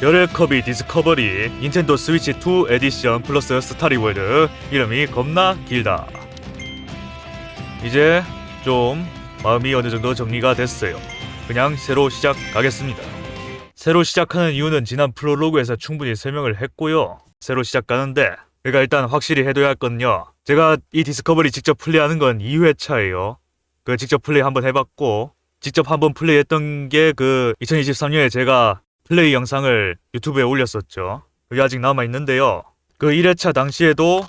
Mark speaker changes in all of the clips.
Speaker 1: 별의 커비 디스커버리 닌텐도 스위치 2 에디션 플러스 스타리월드 이름이 겁나 길다. 이제 좀 마음이 어느 정도 정리가 됐어요. 그냥 새로 시작하겠습니다. 새로 시작하는 이유는 지난 프롤로그에서 충분히 설명을 했고요. 새로 시작하는데 그러니까 일단 확실히 해둬야 할 건요. 제가 이 디스커버리 직접 플레이하는 건 2회차예요. 그 직접 플레이 한번 해봤고 직접 한번 플레이했던 게 그 2023년에 제가 플레이 영상을 유튜브에 올렸었죠. 그게 아직 남아 있는데요. 그 1회차 당시에도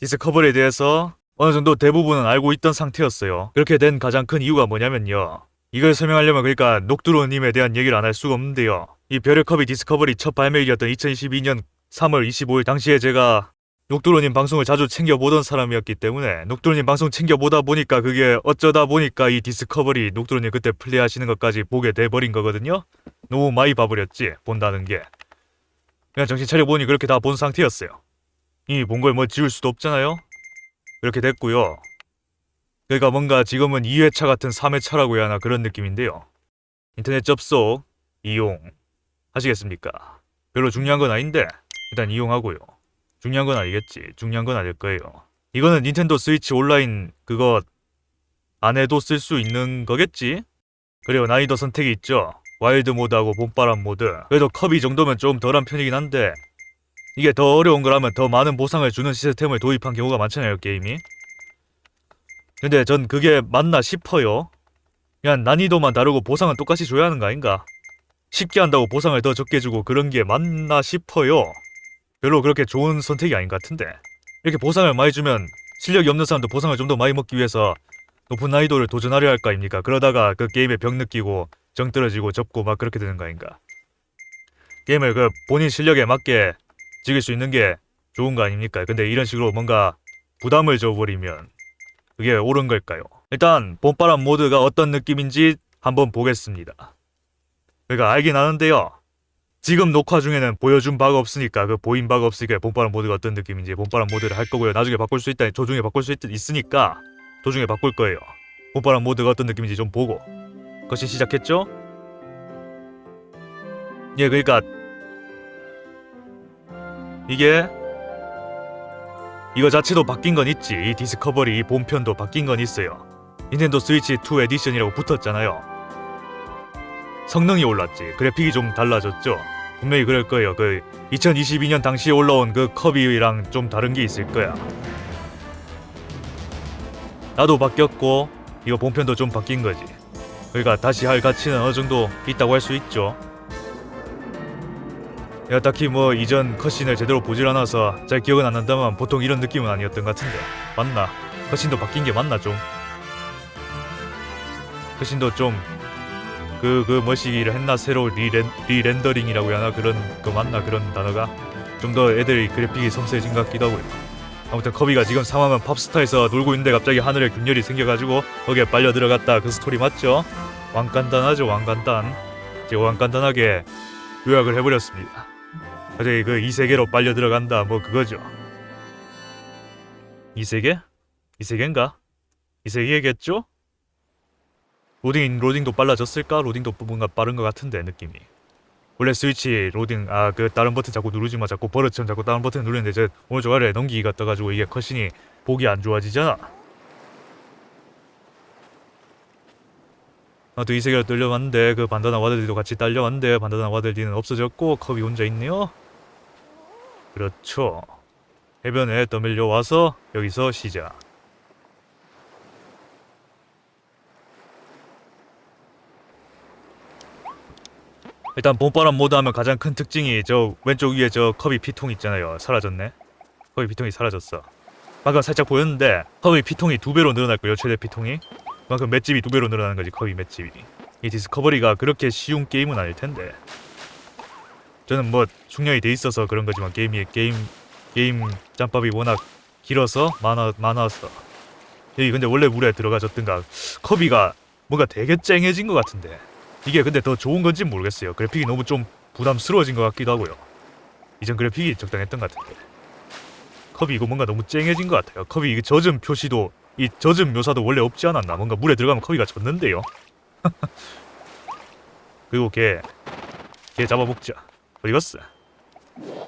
Speaker 1: 디스커버리에 대해서 어느 정도 대부분은 알고 있던 상태였어요. 그렇게 된 가장 큰 이유가 뭐냐면요. 이걸 설명하려면 그러니까 녹두로님에 대한 얘기를 안 할 수가 없는데요. 이 별의 컵이 디스커버리 첫 발매일이었던 2022년 3월 25일 당시에 제가 녹두로님 방송을 자주 챙겨보던 사람이었기 때문에 녹두로님 방송 챙겨보다 보니까 그게 어쩌다 보니까 이 디스커버리 녹두로님 그때 플레이하시는 것까지 보게 돼버린 거거든요. 너무 많이 봐버렸지 본다는 게. 그냥 정신 차려보니 그렇게 다 본 상태였어요. 이미 본걸 뭐 지울 수도 없잖아요. 그렇게 됐고요. 그러니까 뭔가 지금은 2회차 같은 3회차라고 해야 하나 그런 느낌인데요. 인터넷 접속, 이용 하시겠습니까? 별로 중요한 건 아닌데 일단 이용하고요. 중요한 건 아니겠지. 중요한 건 아닐 거예요. 이거는 닌텐도 스위치 온라인 그거 안 해도 쓸 수 있는 거겠지? 그리고 난이도 선택이 있죠. 와일드 모드하고 봄바람 모드. 그래도 컵이 정도면 좀 덜한 편이긴 한데 이게 더 어려운 거라면 더 많은 보상을 주는 시스템을 도입한 경우가 많잖아요, 게임이. 근데 전 그게 맞나 싶어요. 그냥 난이도만 다르고 보상은 똑같이 줘야 하는 거 아닌가? 쉽게 한다고 보상을 더 적게 주고 그런 게 맞나 싶어요. 별로 그렇게 좋은 선택이 아닌 것 같은데. 이렇게 보상을 많이 주면 실력이 없는 사람도 보상을 좀 더 많이 먹기 위해서 높은 난이도를 도전하려 할거 아닙니까? 그러다가 그 게임에 벽 느끼고 정 떨어지고 접고 막 그렇게 되는 거 아닌가? 게임을 그 본인 실력에 맞게 즐길 수 있는 게 좋은 거 아닙니까? 근데 이런 식으로 뭔가 부담을 줘버리면 그게 옳은 걸까요? 일단 봄바람 모드가 어떤 느낌인지 한번 보겠습니다. 그러니까 알긴 아는데요. 지금 녹화 중에는 보여준 바가 없으니까 그 보인 바가 없으니까 봄바람 모드가 어떤 느낌인지 봄바람 모드를 할 거고요. 나중에 바꿀 수 있다, 조중에 바꿀 수 있, 있으니까 도중에 바꿀 거예요. 봄바람 모드가 어떤 느낌인지 좀 보고. 것이 시작했죠? 예, 그러니까 이게 이거 자체도 바뀐 건 있지. 이 디스커버리 이 본편도 바뀐 건 있어요. 닌텐도 스위치 2 에디션이라고 붙었잖아요. 성능이 올랐지. 그래픽이 좀 달라졌죠. 분명히 그럴 거예요. 그 2022년 당시에 올라온 그 커비랑 좀 다른 게 있을 거야. 나도 바뀌었고 이거 본편도 좀 바뀐 거지. 그러니까 다시 할 가치는 어느 정도 있다고 할 수 있죠. 내가 딱히 뭐 이전 컷신을 제대로 보질 않아서 잘 기억은 안 난다만 보통 이런 느낌은 아니었던 것 같은데 맞나? 컷신도 바뀐 게 맞나 좀? 컷신도 좀 그그 뭐시기를 했나 새로 리렌, 리렌더링이라고 해야 하나 그런 거 맞나 그런 단어가 좀 더 애들이 그래픽이 섬세해진 것 같기도 하고요. 아무튼 커비가 지금 상황은 팝스타에서 놀고 있는데 갑자기 하늘에 균열이 생겨가지고 거기에 빨려 들어갔다 그 스토리 맞죠? 왕간단하죠 왕간단 제가 왕간단하게 요약을 해버렸습니다. 갑자기 그 이 세계로 빨려 들어간다 뭐 그거죠. 이 세계? 이 세계인가? 이 세계겠죠? 로딩 로딩도 빨라졌을까? 로딩도 뭔가 빠른 것 같은데 느낌이. 원래 스위치 로딩 아 그 다른 버튼 자꾸 누르지 마 자꾸 버릇처럼 자꾸 다른 버튼 누르는데 저 오른쪽 아래 넘기기가 떠가지고 이게 컷신이 보기 안 좋아지잖아. 나도 이 세계로 떨려왔는데 그 반다나 와들디도 같이 딸려왔는데 반다나 와들디는 없어졌고 컵이 혼자 있네요. 그렇죠. 해변에 떠밀려 와서 여기서 시작. 일단 봄바람 모드 하면 가장 큰 특징이 저 왼쪽 위에 저 컵이 피통 있잖아요. 사라졌네. 컵이 피통이 사라졌어. 방금 살짝 보였는데 컵이 피통이 두 배로 늘어날 거예요. 최대 피통이. 그만큼 맷집이 두 배로 늘어나는 거지. 컵이 맷집이. 이 디스커버리가 그렇게 쉬운 게임은 아닐 텐데. 저는 뭐 숙련이 돼 있어서 그런 거지만 게임이 게임 게임 짬밥이 워낙 길어서 많아 많아서 여기 근데 원래 물에 들어가졌든가 커비가 뭔가 되게 쨍해진 것 같은데 이게 근데 더 좋은 건지 모르겠어요 그래픽이 너무 좀 부담스러워진 것 같기도 하고요 이전 그래픽이 적당했던 것 같은데 컵이 이거 뭔가 너무 쨍해진 것 같아요 컵이 이게 젖은 표시도 이 젖은 묘사도 원래 없지 않았나 뭔가 물에 들어가면 컵이가 젖는데요 그리고 걔 걔 잡아먹자 갔어?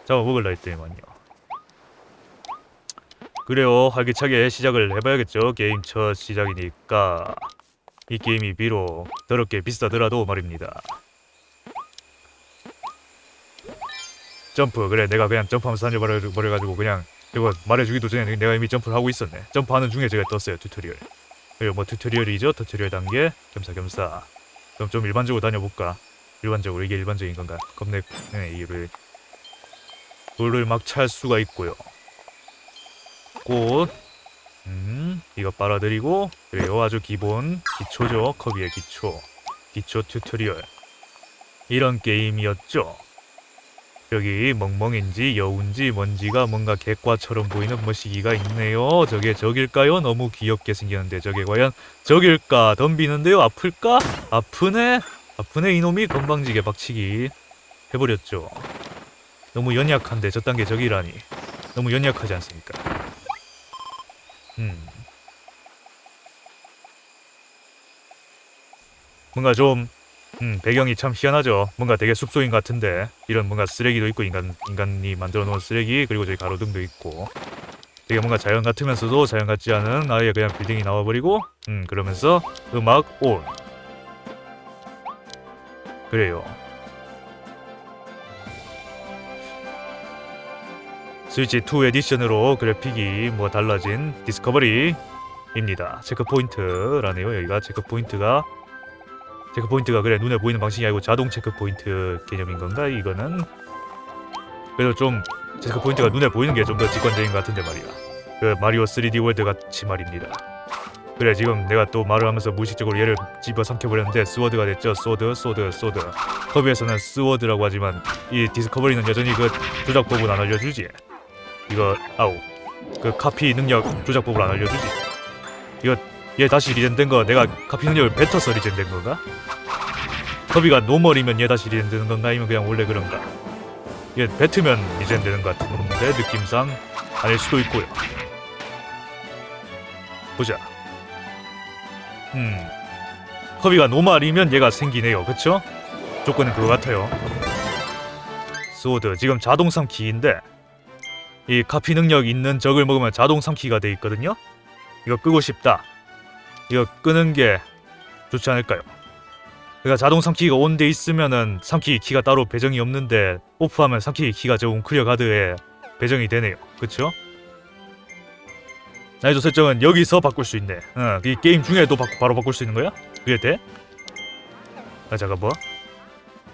Speaker 1: 잡아먹을라 했더니만요. 그래요. 활기차게 시작을 해봐야겠죠. 게임 첫 시작이니까. 이 게임이 비록 더럽게 비싸더라도 말입니다. 점프 그래 내가 그냥 점프하면서 다녀버려가지고 그냥 이거 말해주기도 전에 내가 이미 점프를 하고 있었네. 점프하는 중에 제가 떴어요 튜토리얼. 그리고 뭐 튜토리얼이죠? 튜토리얼 단계? 겸사겸사. 그럼 좀 일반적으로 다녀볼까? 일반적으로 이게 일반적인 건가? 겁내 네, 이를. 돌을 막 찰 수가 있고요. 꽃 음, 이거 빨아들이고 그래요 아주 기본 기초죠 커비의 기초 기초 튜토리얼 이런 게임이었죠 여기 멍멍인지 여운지 뭔지가 뭔가 객과처럼 보이는 머시기가 있네요 저게 적일까요? 너무 귀엽게 생겼는데 저게 과연 적일까? 덤비는데요? 아플까? 아프네? 아프네 이놈이 건방지게 박치기 해버렸죠 너무 연약한데 저 단계 적이라니 너무 연약하지 않습니까? 음. 뭔가 좀 음, 배경이 참 희한하죠. 뭔가 되게 숲속인 같은데 이런 뭔가 쓰레기도 있고 인간 인간이 만들어 놓은 쓰레기 그리고 저기 가로등도 있고 되게 뭔가 자연 같으면서도 자연 같지 않은 아예 그냥 빌딩이 나와버리고 음 그러면서 음악 온 그래요. 스위치 2 에디션으로 그래픽이 뭐 달라진 디스커버리입니다. 체크 포인트라네요. 여기가 체크 포인트가. 체크 포인트가 그래 눈에 보이는 방식이 아니고 자동 체크 포인트 개념인 건가? 이거는? 그래도 좀 체크 포인트가 눈에 보이는 게 좀 더 직관적인 것 같은데 말이야. 그 마리오 3D 월드 같이 말입니다. 그래 지금 내가 또 말을 하면서 무의식적으로 얘를 집어 삼켜버렸는데 스워드가 됐죠. 소드 소드 소드. 커비에서는 스워드라고 하지만 이 디스커버리는 여전히 그 조작법을 안 알려주지 이거 아우 그 카피 능력 조작법을 안 알려주지 이거 얘 다시 리젠된 거 내가 카피 능력을 뱉어서 리젠된 건가? 커비가 노멀이면 얘 다시 리젠되는 건가 아니면 그냥 원래 그런가? 얘 뱉으면 리젠되는 것 같은데 느낌상 아닐 수도 있고요. 보자. 음, 커비가 노멀이면 얘가 생기네요. 그쵸? 조건은 그거 같아요. 소드 지금 자동 삼키인데 이 카피 능력 있는 적을 먹으면 자동 삼키가 돼 있거든요. 이거 끄고 싶다. 이거 끄는 게 좋지 않을까요? 그러니까 자동 삼키기가 온돼 있으면은 삼키기 키가 따로 배정이 없는데 오프하면 삼키기 키가 저 웅크려 가드에 배정이 되네요. 그쵸? 난이도 설정은 여기서 바꿀 수 있네. 어, 이 게임 중에도 바, 바로 바꿀 수 있는 거야? 그게 돼? 아 잠깐 뭐?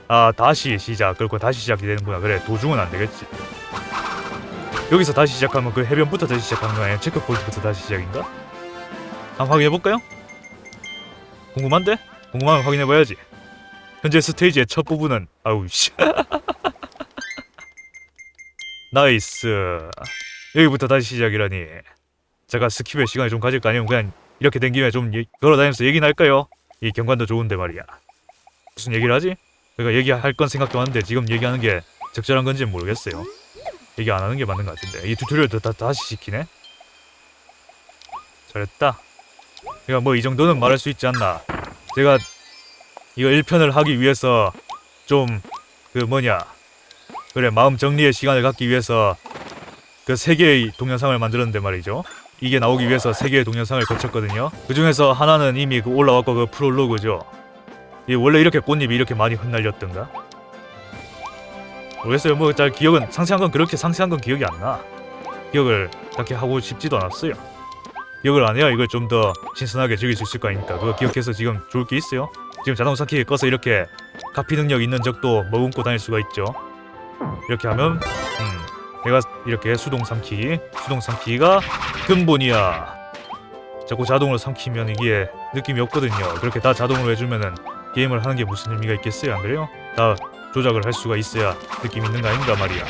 Speaker 1: 아 다시 시작. 그렇고 다시 시작이 되는구나. 그래 도중은 안 되겠지. 여기서 다시 시작하면 그 해변부터 다시 시작하는 거 아니야? 체크 포인트부터 다시 시작인가? 한번 확인해 볼까요? 궁금한데? 궁금하면 확인해 봐야지. 현재 스테이지의 첫 부분은 아우 씨. 나이스. 여기부터 다시 시작이라니. 제가 스킵의 시간을 좀 가질까 아니면 그냥 이렇게 된 김에 좀 예- 걸어다니면서 얘기나 할까요? 이 경관도 좋은데 말이야. 무슨 얘기를 하지? 그러니까 얘기할 건 생각도 하는데 지금 얘기하는 게 적절한 건지 는 모르겠어요. 얘기 안 하는 게 맞는 것 같은데 이 튜토리얼도 다 다시 시키네. 잘했다. 제가 뭐 이 정도는 말할 수 있지 않나. 제가 이거 1편을 하기 위해서 좀 그 뭐냐 그래 마음 정리의 시간을 갖기 위해서 그세 개의 동영상을 만들었는데 말이죠. 이게 나오기 위해서 세 개의 동영상을 거쳤거든요. 그 중에서 하나는 이미 그 올라왔고 그 프롤로그죠. 이 원래 이렇게 꽃잎이 이렇게 많이 흩날렸던가? 모르겠어요. 뭐 잘 기억은 상세한 건 그렇게 상세한 건 기억이 안 나. 기억을 딱히 하고 싶지도 않았어요. 기억을 안 해야 이걸 좀 더 신선하게 즐길 수 있을 거 아닙니까? 그거 기억해서 지금 좋을 게 있어요? 지금 자동 삼키기 꺼서 이렇게 카피 능력 있는 적도 머금고 다닐 수가 있죠. 이렇게 하면 음, 내가 이렇게 수동 삼키기, 수동 삼키기가 근본이야. 자꾸 자동으로 삼키면 이게 느낌이 없거든요. 그렇게 다 자동으로 해주면은 게임을 하는 게 무슨 의미가 있겠어요? 안 그래요? 다 조작을 할 수가 있어야 느낌 있는 거 아닌가 말이야.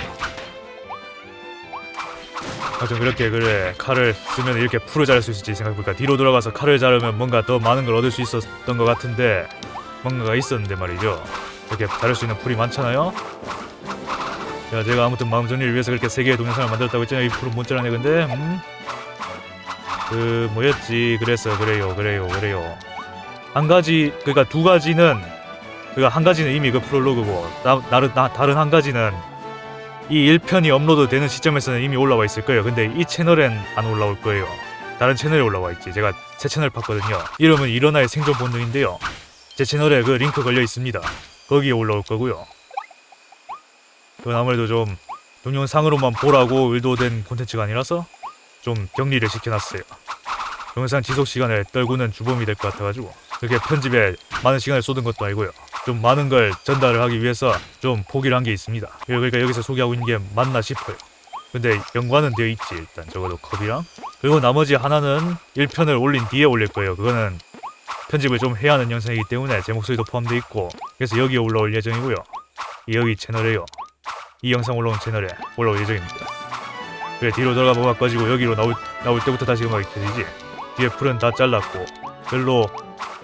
Speaker 1: 하여튼 그렇게 그래. 칼을 쓰면 이렇게 풀을 자를 수 있을지 생각해보니까 뒤로 돌아가서 칼을 자르면 뭔가 더 많은 걸 얻을 수 있었던 것 같은데 뭔가가 있었는데 말이죠. 이렇게 자를 수 있는 풀이 많잖아요. 자 제가 아무튼 마음 정리를 위해서 그렇게 세 개의 동영상을 만들었다고 했잖아요. 이 풀은 못 자라네 근데. 음? 그 뭐였지? 그래서 그래요 그래요 그래요. 한 가지 그러니까 두 가지는 그가 한 가지는 이미 그 프롤로그고 나, 나른, 나, 다른 한 가지는 이 1편이 업로드 되는 시점에서는 이미 올라와 있을 거예요. 근데 이 채널엔 안 올라올 거예요. 다른 채널에 올라와 있지. 제가 새 채널 팠거든요. 이름은 일어나의 생존 본능인데요. 제 채널에 그 링크 걸려 있습니다. 거기에 올라올 거고요. 그건 아무래도 좀 동영상으로만 보라고 의도된 콘텐츠가 아니라서 좀 격리를 시켜놨어요. 동영상 지속 시간을 떨구는 주범이 될 것 같아가지고 그렇게 편집에 많은 시간을 쏟은 것도 아니고요. 좀 많은 걸 전달을 하기 위해서 좀 포기를 한 게 있습니다. 그러니까 여기서 소개하고 있는 게 맞나 싶어요. 근데 연관은 되어 있지 일단 적어도 컵이랑 그리고 나머지 하나는 1편을 올린 뒤에 올릴 거예요. 그거는 편집을 좀 해야 하는 영상이기 때문에 제 목소리도 포함되어 있고 그래서 여기에 올라올 예정이고요. 이 여기 채널에요. 이 영상 올라온 채널에 올라올 예정입니다. 그래 뒤로 들어가 뭐가 꺼지고 여기로 나올 나올 때부터 다시 음악이 켜지지. 뒤에 풀은 다 잘랐고 별로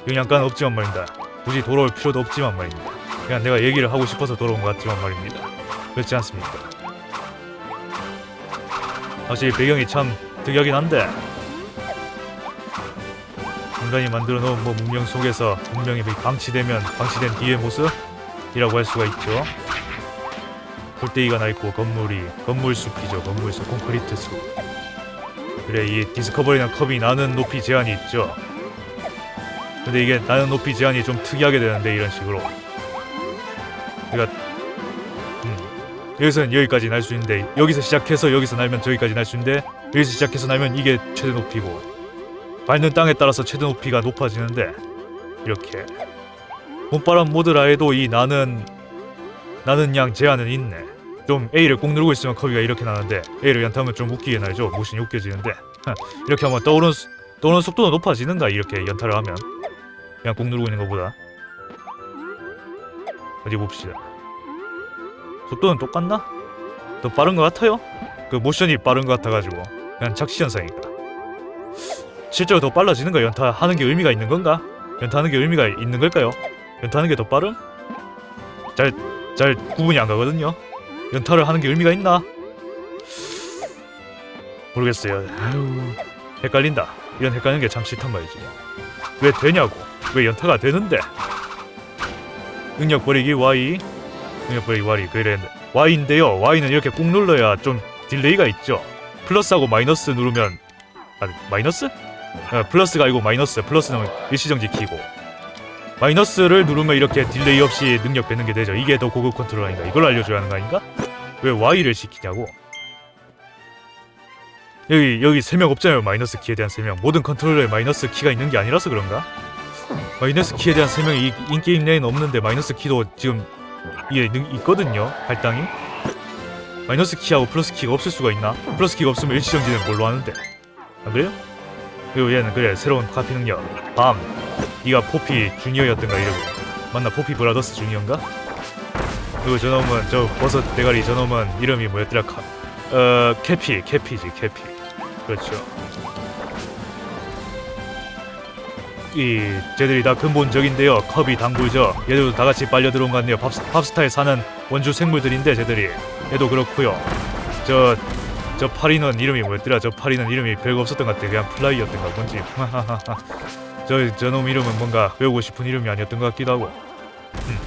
Speaker 1: 영양가는 없지만 말입니다. 굳이 돌아올 필요도 없지만 말입니다. 그냥 내가 얘기를 하고 싶어서 돌아온 것 같지만 말입니다. 그렇지 않습니까? 확실히 배경이 참 특이하긴 한데 인간이 만들어 놓은 뭐 문명 속에서 문명이 방치되면 방치된 뒤의 모습이라고 할 수가 있죠. 골대기가 나 있고 건물이 건물 숲이죠. 건물 숲, 콘크리트 숲. 그래 이 디스커버리는 컵이 나는 높이 제한이 있죠. 근데 이게 나는 높이 제한이 좀 특이하게 되는데 이런 식으로. 그러니까 음, 여기서는 여기까지 날 수 있는데 여기서 시작해서 여기서 날면 저기까지 날 수 있는데 여기서 시작해서 날면 이게 최대 높이고 밟는 땅에 따라서 최대 높이가 높아지는데 이렇게 봄바람 모드라 해도 이 나는 나는 양 제한은 있네. 좀 A를 꾹 누르고 있으면 커비가 이렇게 나는데 A를 연타하면 좀 웃기게 날죠. 모션이 웃겨지는데 이렇게 떠오르는 수- 떠오르는 속도도 높아지는가 이렇게 연타를 하면 그냥 꾹 누르고 있는 것보다 어디 봅시다. 속도는 똑같나? 더 빠른 것 같아요? 그 모션이 빠른 것 같아가지고 그냥 착시 현상인가? 실제로 더 빨라지는 거 연타하는 게 의미가 있는 건가? 연타하는 게 의미가 있는 걸까요? 연타하는 게 더 빠름? 잘, 잘 구분이 안 가거든요. 연타를 하는 게 의미가 있나? 모르겠어요. 아유, 헷갈린다. 이런 헷갈리는 게 참 싫단 말이지. 왜 되냐고? 왜 연타가 되는데? 능력 버리기 Y, 능력 버리기 Y. 그래 Y인데요. Y는 이렇게 꾹 눌러야 좀 딜레이가 있죠. 플러스하고 마이너스 누르면 아 마이너스? 어, 플러스가 아니고 마이너스. 플러스는 일시정지 키고 마이너스를 누르면 이렇게 딜레이 없이 능력 뱉는 게 되죠. 이게 더 고급 컨트롤 아닌가? 이걸 알려줘야 하는 거 아닌가? 왜 Y를 시키냐고? 여기 여기 설명 없잖아요. 마이너스 키에 대한 설명. 모든 컨트롤러에 마이너스 키가 있는 게 아니라서 그런가? 마이너스 키에 대한 설명이 이- 인게임 내에는 없는데 마이너스 키도 지금 이게 능- 있거든요. 할당이. 마이너스 키하고 플러스 키가 없을 수가 있나? 플러스 키가 없으면 일시정지는 뭘로 하는데? 안 그래요? 그리고 얘는 그래 새로운 카피 능력 밤 네가 포피 주니어였던가 이러고 맞나 포피 브라더스 주니어인가? 그리고 저놈은 저 버섯 대가리 저놈은 이름이 뭐였더라 카, 어 캐피 캐피지 캐피 그렇죠. 이 쟤들이 다 근본적인데요. 컵이 당구죠. 얘들도 다 같이 빨려 들어온 것 같네요. 밥, 밥스타에 사는 원주 생물들인데 쟤들이. 얘도 그렇고요. 저 저 파리는 이름이 뭐였더라? 저 파리는 이름이 별거 없었던 것 같아 그냥 플라이였던가 뭔지. 저 저놈 이름은 뭔가 외우고 싶은 이름이 아니었던 것 같기도 하고. 음.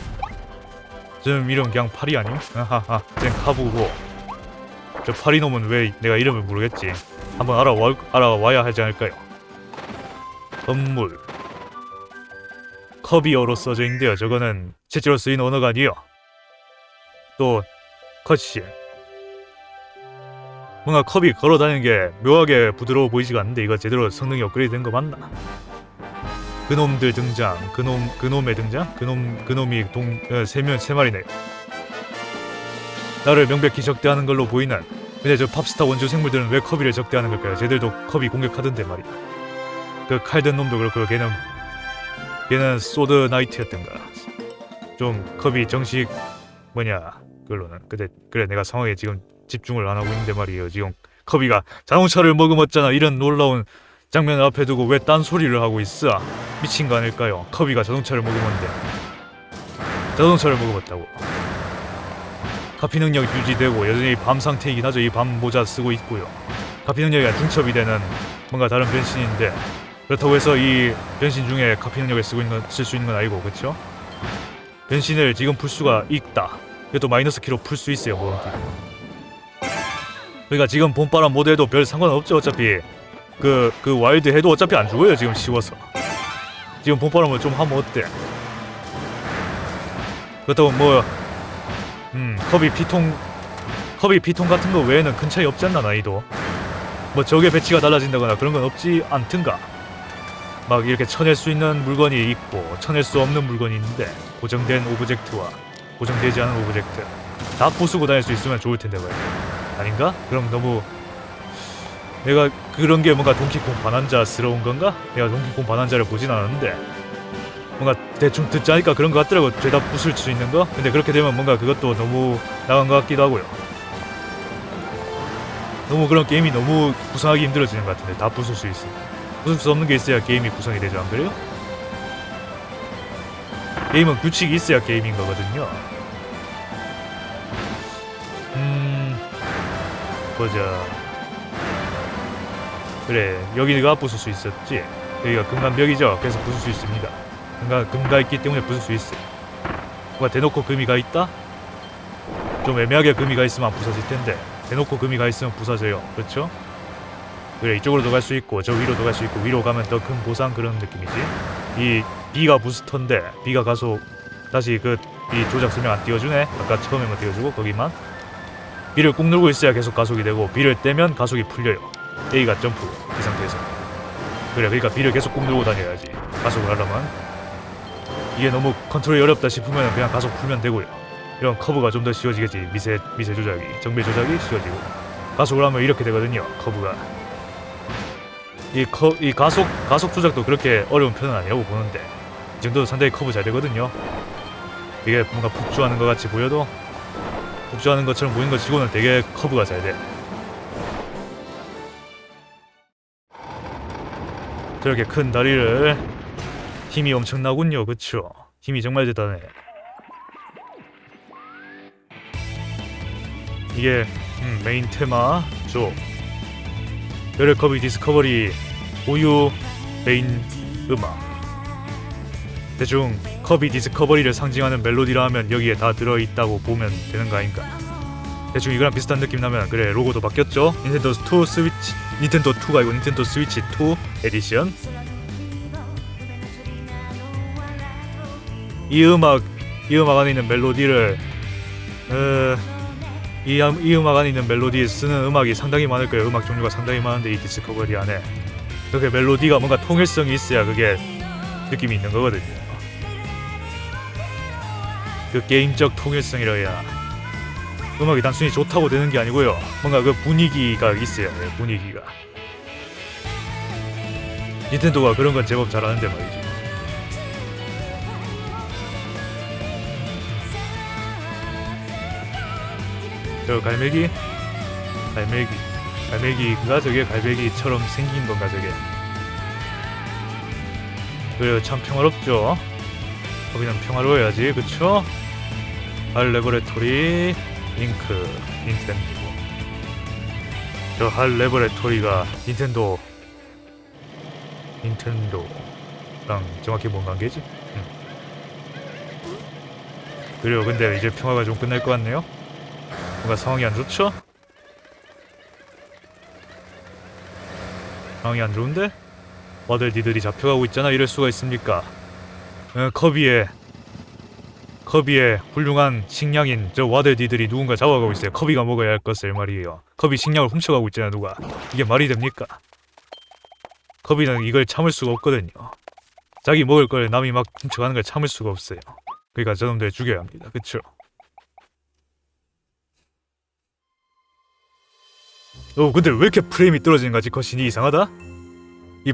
Speaker 1: 저놈 이름 그냥 파리 아님? 하하하. 쟨 카부고 저 파리놈은 왜 내가 이름을 모르겠지 한번 알아와, 알아와야 하지 않을까요 건물 커비어로 써져 있는데요 저거는 실제로 쓰인 언어가 아니에요 또 컷신 뭔가 컵이 걸어 다니는 게 묘하게 부드러워 보이지가 않는데 이거 제대로 성능이 업그레이드 된 거 맞나? 그놈들 등장, 그놈 그놈의 등장, 그놈 그놈이 동 어, 마리네. 나를 명백히 적대하는 걸로 보이는. 근데 저 팝스타 원주 생물들은 왜 커비를 적대하는 걸까요? 쟤들도 커비 공격하던데 말이야. 그 칼든 놈도 그렇고 걔는 걔는 소드 나이트였던가. 좀 커비 정식 뭐냐 그걸로는. 근데 그래 내가 상황에 지금 집중을 안 하고 있는데 말이에요. 지금 커비가 자동차를 머금었잖아. 이런 놀라운 장면을 앞에 두고 왜 딴 소리를 하고 있어? 미친 거 아닐까요? 커비가 자동차를 머금었는데 자동차를 머금었다고. 카피 능력 유지되고 여전히 밤 상태이긴 하죠. 이 밤 모자 쓰고 있고요. 카피 능력이 중첩이 되는 뭔가 다른 변신인데 그렇다고 해서 이 변신 중에 카피 능력을 쓰고 있는 쓸 수 있는 건 아니고 그렇죠? 변신을 지금 풀 수가 있다. 그래도 마이너스 키로 풀 수 있어요 모험기. 그러니까 지금 봄바람 모드 해도 별 상관없죠 어차피 그그 와일드 해도 어차피 안 죽어요 지금 쉬워서. 지금 봄바람을 좀 하면 어때? 그렇다고 뭐 음, 커비 피통 커비 피통 같은 거 외에는 큰 차이 없지 않나 나이도 뭐 적의 배치가 달라진다거나 그런 건 없지 않든가 막 이렇게 쳐낼 수 있는 물건이 있고 쳐낼 수 없는 물건이 있는데 고정된 오브젝트와 고정되지 않은 오브젝트 다 부수고 다닐 수 있으면 좋을 텐데 말이야 아닌가? 그럼 너무 내가 그런 게 뭔가 동키콩 반환자스러운 건가? 내가 동키콩 반환자를 보진 않았는데 뭔가 대충 듣자니까 그런 것 같더라고. 죄다 부술 수 있는 거? 근데 그렇게 되면 뭔가 그것도 너무 나간 것 같기도 하고요. 너무 그런 게임이 너무 구성하기 힘들어지는 것 같은데 다 부술 수 있어. 부술 수 없는 게 있어야 게임이 구성이 되죠. 안 그래요? 게임은 규칙이 있어야 게임인 거거든요. 음 보자. 그래 여기가 부술 수 있었지. 여기가 금간벽이죠. 그래서 부술 수 있습니다 금가, 금가 있기 때문에 부술 수 있어. 뭔가 대놓고 금이 가 있다? 좀 애매하게 금이 가 있으면 안 부서질 텐데 대놓고 금이 가 있으면 부서져요. 그렇죠? 그래 이쪽으로도 갈 수 있고 저 위로도 갈 수 있고 위로 가면 더 큰 보상 그런 느낌이지. 이 B가 부스터인데 B가 가속 다시 그 이 조작 설명 안 띄워주네. 아까 처음에만 띄워주고 거기만. B를 꾹 누르고 있어야 계속 가속이 되고 B를 떼면 가속이 풀려요. A가 점프 이 상태에서. 그래 그러니까 B를 계속 꾹 누르고 다녀야지. 가속을 하려면 이게 너무 컨트롤이 어렵다 싶으면 그냥 가속 풀면 되고요. 이런 커브가 좀 더 쉬워지겠지. 미세 미세 조작이 정밀 조작이 쉬워지고. 가속을 하면 이렇게 되거든요 커브가. 이, 커, 이 가속 가속 조작도 그렇게 어려운 편은 아니라고 보는데 이 정도도 상당히 커브 잘 되거든요. 이게 뭔가 북주하는 것 같이 보여도 북주하는 것처럼 보이는 것 치고는 되게 커브가 잘 돼. 저렇게 큰 다리를 힘이 엄청나군요. 그쵸? 힘이 정말 대단해. 이게 음, 메인 테마죠 별의 커비 디스커버리 고유 메인 음악. 대충 커비 디스커버리를 상징하는 멜로디라 하면 여기에 다 들어있다고 보면 되는 거 아닌가? 대충 이거랑 비슷한 느낌 나면 그래 로고도 바뀌었죠? 닌텐도 2 스위치 닌텐도 2가 아니고 닌텐도 스위치 2 에디션 이 음악 이 음악 안에 있는 멜로디를 어, 이, 음- 이 음악 안에 있는 멜로디에 쓰는 음악이 상당히 많을 거예요. 음악 종류가 상당히 많은데 이 디스커버리 안에 그렇게 멜로디가 뭔가 통일성이 있어야 그게 느낌이 있는 거거든요. 그 게임적 통일성이라 해야 음악이 단순히 좋다고 되는 게 아니고요. 뭔가 그 분위기가 있어야 돼요. 분위기가. 닌텐도가 그런 건 제법 잘하는데 말이죠. 저 갈매기? 갈매기. 갈매기가 저게 갈매기처럼 생긴 건가 저게 그래요. 참 평화롭죠? 거기는 평화로워야지. 그쵸? 할 레버레토리 링크 닌텐도 저할 레버레토리가 닌텐도. 닌텐도랑 정확히 뭔 관계지? 음. 그래요. 근데 이제 평화가 좀 끝날 것 같네요 뭔가 상황이 안 좋죠? 상황이 안 좋은데? 와들 니들이 잡혀가고 있잖아 이럴 수가 있습니까? 어, 커비의 커비의 훌륭한 식량인 저 와들 니들이 누군가 잡아가고 있어요 커비가 먹어야 할 것을 말이에요 커비 식량을 훔쳐가고 있잖아 누가 이게 말이 됩니까? 커비는 이걸 참을 수가 없거든요 자기 먹을 걸 남이 막 훔쳐가는 걸 참을 수가 없어요 그러니까 저놈들 죽여야 합니다 그쵸? 어 근데 왜 이렇게 프레임이 떨어지는 거지 거신이 이상하다? 이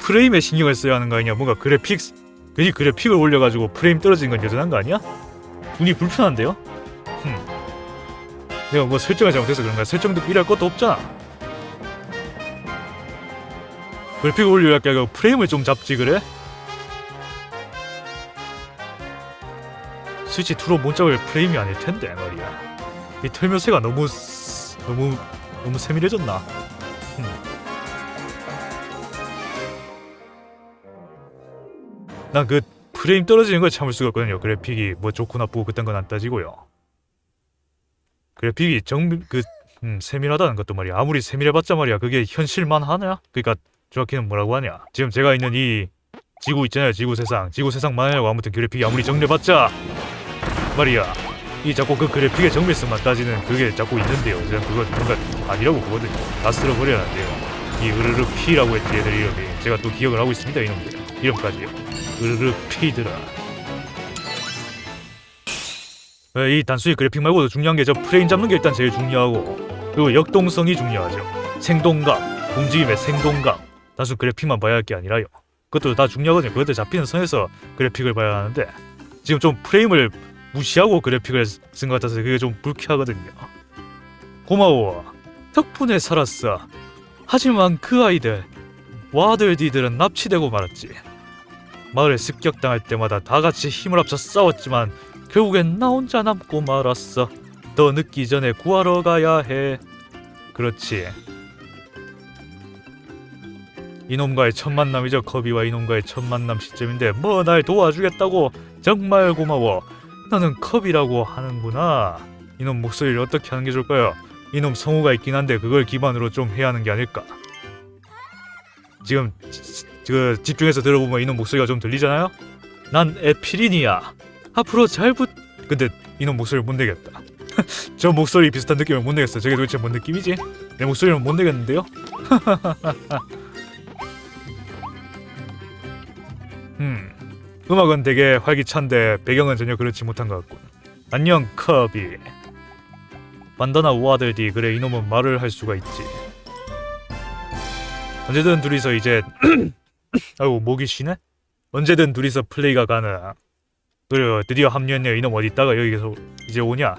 Speaker 1: 프레임에 신경을 써야 하는 거 아니냐 뭔가 그래픽 괜히 그래픽을 올려가지고 프레임 떨어지는 건 여전한 거 아니야? 눈이 불편한데요? 흠 내가 뭐 설정을 잘못해서 그런가 설정도 필요할 것도 없잖아 그래픽을 올려야 할게 프레임을 좀 잡지 그래? 스위치 2로 못 잡을 프레임이 아닐 텐데 말이야 이 털면새가 너무 쓰- 너무 너무 세밀해졌나? 음. 난그 프레임 떨어지는 걸 참을 수가 없거든요. 그래픽이 뭐 좋고 나쁘고 그딴 건 안 따지고요. 그래픽이 정그 음, 세밀하다는 것도 말이야. 아무리 세밀해봤자 말이야. 그게 현실만 하냐? 그러니까 정확히는 뭐라고 하냐? 지금 제가 있는 이 지구 있잖아요. 지구 세상. 지구 세상만 하냐고 아무튼 그래픽이 아무리 정밀해봤자 말이야. 이 자꾸 그 그래픽의 정밀성만 따지는 그게 자꾸 있는데요. 저는 그거 뭔가 아니라고 보거든요. 다 쓸어버려야한대요. 이 으르르 P라고 했지 얘들 이름이. 제가 또 기억을 하고 있습니다 이놈들. 이름까지요. 으르르 P들아. 네, 이 단순히 그래픽 말고도 중요한 게 저 프레임 잡는 게 일단 제일 중요하고 그리고 역동성이 중요하죠. 생동감, 움직임의 생동감. 단순 그래픽만 봐야 할 게 아니라요. 그것도 다 중요하거든요. 그것도 잡히는 선에서 그래픽을 봐야 하는데 지금 좀 프레임을 무시하고 그래픽을 쓴 것 같아서 그게 좀 불쾌하거든요. 고마워. 덕분에 살았어. 하지만 그 아이들, 와들디들은 납치되고 말았지. 마을에 습격당할 때마다 다 같이 힘을 합쳐 싸웠지만 결국엔 나 혼자 남고 말았어. 더 늦기 전에 구하러 가야 해. 그렇지. 이놈과의 첫 만남이죠. 커비와 이놈과의 첫 만남 시점인데 뭐 날 도와주겠다고 정말 고마워. 너는 컵이라고 하는구나. 이놈 목소리를 어떻게 하는 게 좋을까요? 이놈 성우가 있긴 한데 그걸 기반으로 좀 해야 하는 게 아닐까. 지금 지- 그 집중해서 들어보면 이놈 목소리가 좀 들리잖아요. 난 에피린이야. 앞으로 잘 붙. 근데 이놈 목소리를 못 내겠다. 저 목소리 비슷한 느낌을 못 내겠어. 저게 도대체 뭔 느낌이지? 내 목소리는 못 내겠는데요? 음. 음악은 되게 활기찬데 배경은 전혀 그렇지 못한 것 같군. 안녕 커비. 반다나 우아들디 그래 이놈은 말을 할 수가 있지. 언제든 둘이서 이제 아이고 목이 쉬네. 언제든 둘이서 플레이가 가능. 그래 드디어 합류했네 이놈 어디 있다가 여기서 이제 오냐?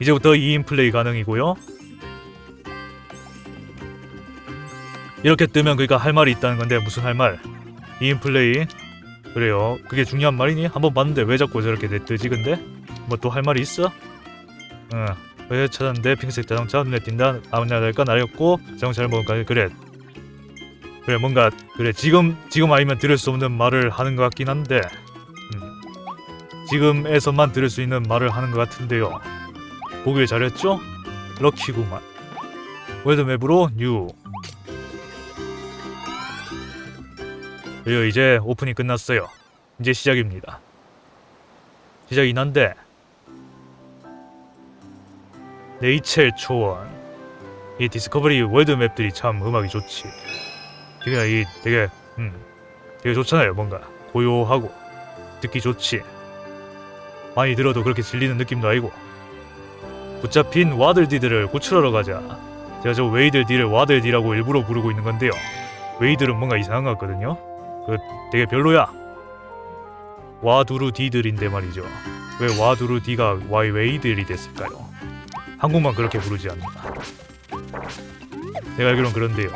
Speaker 1: 이제부터 2인 플레이 가능이고요. 이렇게 뜨면 그러니까 할 말이 있다는 건데 무슨 할 말? 2인 플레이 그래요 그게 중요한 말이니? 한번 봤는데 왜 자꾸 저렇게 내 뜨지 근데? 뭐 또 할 말이 있어? 응왜 찾았는데 핑색 자동차 눈에 띈다 아무나 될까 나였고 자동차를 먹을까 그래 그래 뭔가 그래 지금 지금 아니면 들을 수 없는 말을 하는 것 같긴 한데 음. 지금에서만 들을 수 있는 말을 하는 것 같은데요 보길 잘했죠? 럭키구만 월드맵으로 뉴 그리고 이제 오픈이 끝났어요. 이제 시작입니다. 시작이긴 한데 네이첼 초원 이 디스커버리 월드 맵들이 참 음악이 좋지. 되게 이 되게 음 되게 좋잖아요. 뭔가 고요하고 듣기 좋지. 많이 들어도 그렇게 질리는 느낌도 아니고 붙잡힌 와들디들을 구출하러 가자. 제가 저 웨이들디를 와들디라고 일부러 부르고 있는 건데요. 웨이들은 뭔가 이상한 것 같거든요. 그 되게 별로야. 와두루 디들인데 말이죠. 왜 와두루 디가 와이웨이들이 됐을까요? 한국만 그렇게 부르지 않나. 내가 알기론 그런데요.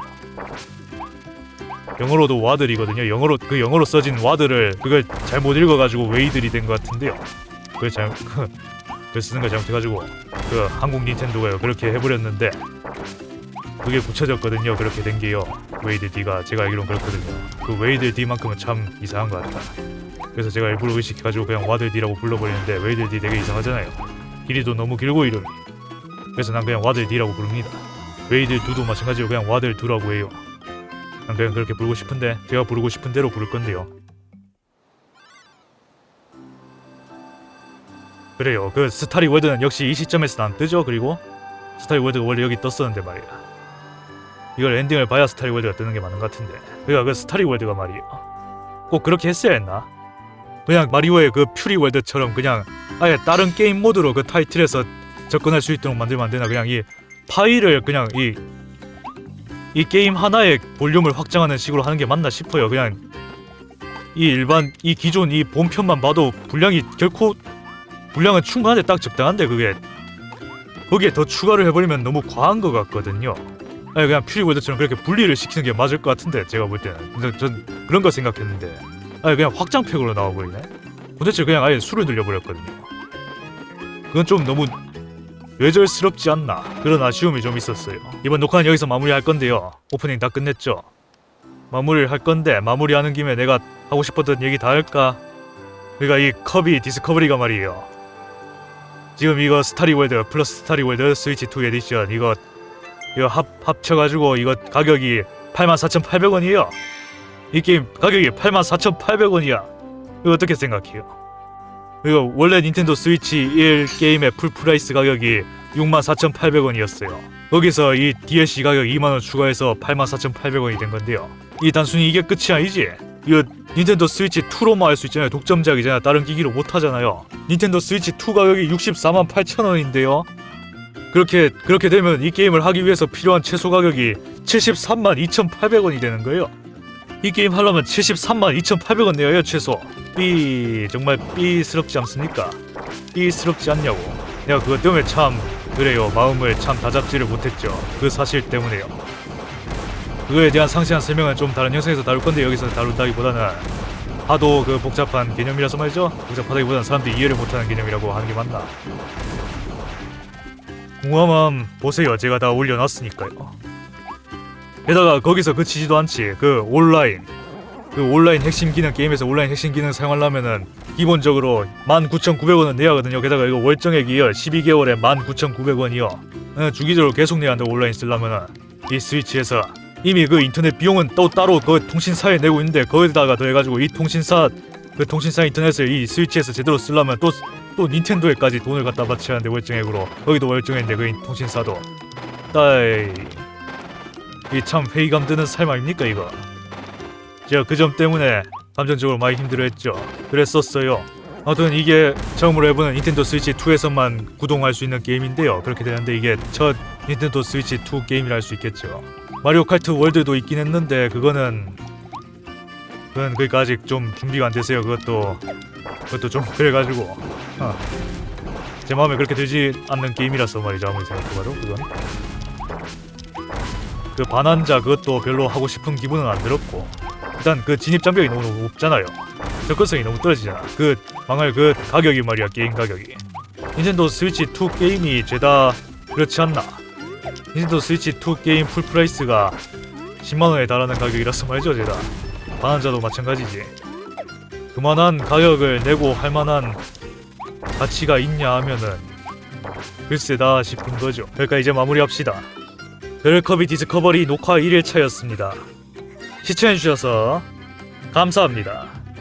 Speaker 1: 영어로도 와들이거든요. 영어로 그 영어로 써진 와들을 그걸 잘못 읽어가지고 웨이들이 된 것 같은데요. 그걸 잘 그 쓰는 걸 잘못해가지고 그 한국 닌텐도가요 그렇게 해버렸는데 그게 붙여졌거든요. 그렇게 된 게요. 웨이드 D가 제가 알기론 그렇거든요. 그 웨이드 D만큼은 참 이상한 것 같다. 그래서 제가 일부러 의식해가지고 그냥 와드 D라고 불러버리는데 웨이드 D 되게 이상하잖아요. 길이도 너무 길고 이름이. 그래서 난 그냥 와드 D라고 부릅니다. 웨이드 두도 마찬가지로 그냥 와드 두라고 해요. 난 그냥 그렇게 부르고 싶은데 제가 부르고 싶은 대로 부를 건데요. 그래요. 그 스타리 월드는 역시 이 시점에서는 안 뜨죠. 그리고 스타리 월드가 원래 여기 떴었는데 말이야. 이걸 엔딩을 봐야 스타리 월드가 뜨는 게 맞는 것 같은데. 그러니까 그 스타리 월드가 말이에요 꼭 그렇게 했어야 했나? 그냥 마리오의 그 퓨리 월드처럼 그냥 아예 다른 게임 모드로 그 타이틀에서 접근할 수 있도록 만들면 안 되나? 그냥 이 파일을 그냥 이 이 게임 하나의 볼륨을 확장하는 식으로 하는 게 맞나 싶어요. 그냥 이 일반 이 기존 이 본편만 봐도 분량이 결코 분량은 충분한데 딱 적당한데 그게. 거기에 더 추가를 해버리면 너무 과한 것 같거든요 아니 그냥 퓨리월드처럼 그렇게 분리를 시키는 게 맞을 것 같은데 제가 볼 때는. 근데 전 그런 거 생각했는데. 아니 그냥 확장팩으로 나와버리네. 도대체 그냥 아예 수를 늘려버렸거든요. 그건 좀 너무 외절스럽지 않나. 그런 아쉬움이 좀 있었어요. 이번 녹화는 여기서 마무리할 건데요. 오프닝 다 끝냈죠? 마무리를 할 건데 마무리하는 김에 내가 하고 싶었던 얘기 다 할까? 그러니까 이 커비 디스커버리가 말이에요. 지금 이거 스타리월드 플러스 스타리월드 스위치 2 에디션 이거 이거 합 합쳐가지고 이거 가격이 84,800원이에요. 이 게임 가격이 84,800원이야. 이거 어떻게 생각해요? 이거 원래 닌텐도 스위치 1 게임의 풀 프라이스 가격이 64,800원이었어요. 거기서 이 DLC 가격 2만원 추가해서 84,800원이 된 건데요. 이 단순히 이게 끝이 아니지. 이거 닌텐도 스위치 2로만 할 수 있잖아요. 독점작이잖아요. 다른 기기로 못 하잖아요. 닌텐도 스위치 2 가격이 64만 8천원인데요. 그렇게 그렇게 되면 이 게임을 하기 위해서 필요한 최소 가격이 73만 2,800원이 되는 거예요. 이 게임 하려면 73만 2,800원 내야 해요 최소. 삐 정말 삐스럽지 않습니까? 삐스럽지 않냐고. 내가 그것 때문에 참 그래요 마음을 참 다잡지를 못했죠. 그 사실 때문에요. 그거에 대한 상세한 설명은 좀 다른 영상에서 다룰 건데 여기서 다룬다기보다는 하도 그 복잡한 개념이라서 말이죠. 복잡하다기보다는 사람들이 이해를 못하는 개념이라고 하는 게 맞나. 궁금함 보세요. 제가 다 올려놨으니까요. 게다가 거기서 그치지도 않지. 그 온라인 그 온라인 핵심 기능 게임에서 온라인 핵심 기능 사용하려면은 기본적으로 19,900원은 내야 하거든요. 게다가 이거 월정액이요. 12개월에 19,900원이요. 어, 주기적으로 계속 내야 한다 온라인 쓰려면은 이 스위치에서 이미 그 인터넷 비용은 또 따로 그 통신사에 내고 있는데 거기다가 더해가지고 이 통신사 그 통신사 인터넷을 이 스위치에서 제대로 쓰려면 또 또 닌텐도에까지 돈을 갖다 바쳐야 하는데 월정액으로. 거기도 월정액인데 그 통신사도. 따이. 이참 회의감 드는 삶 아닙니까 이거? 제가 그 점 때문에 감정적으로 많이 힘들어했죠. 그랬었어요. 아무튼 이게 처음으로 해보는 닌텐도 스위치 2에서만 구동할 수 있는 게임인데요. 그렇게 되는데 이게 첫 닌텐도 스위치 2 게임이라 할 수 있겠죠. 마리오 카트 월드도 있긴 했는데 그거는 그건 그니까 아직 좀 준비가 안 돼서요. 그것도 그것도 좀 그래가지고 어. 제 마음에 그렇게 들지 않는 게임이라서 말이죠 아무리 생각해봐도 그건. 그 반환자 그것도 별로 하고 싶은 기분은 안 들었고 일단 그 진입 장벽이 너무 높잖아요. 접근성이 너무 떨어지잖아. 그 망할 그 가격이 말이야 게임 가격이. 닌텐도 스위치 2 게임이 죄다 그렇지 않나? 닌텐도 스위치 2 게임 풀 프라이스가 10만원에 달하는 가격이라서 말이죠 죄다. 반환자도 마찬가지지. 그만한 가격을 내고 할 만한 가치가 있냐 하면은 글쎄다 싶은 거죠. 그러니까 이제 마무리합시다. 벨커비 디스커버리 녹화 1일차였습니다. 시청해주셔서 감사합니다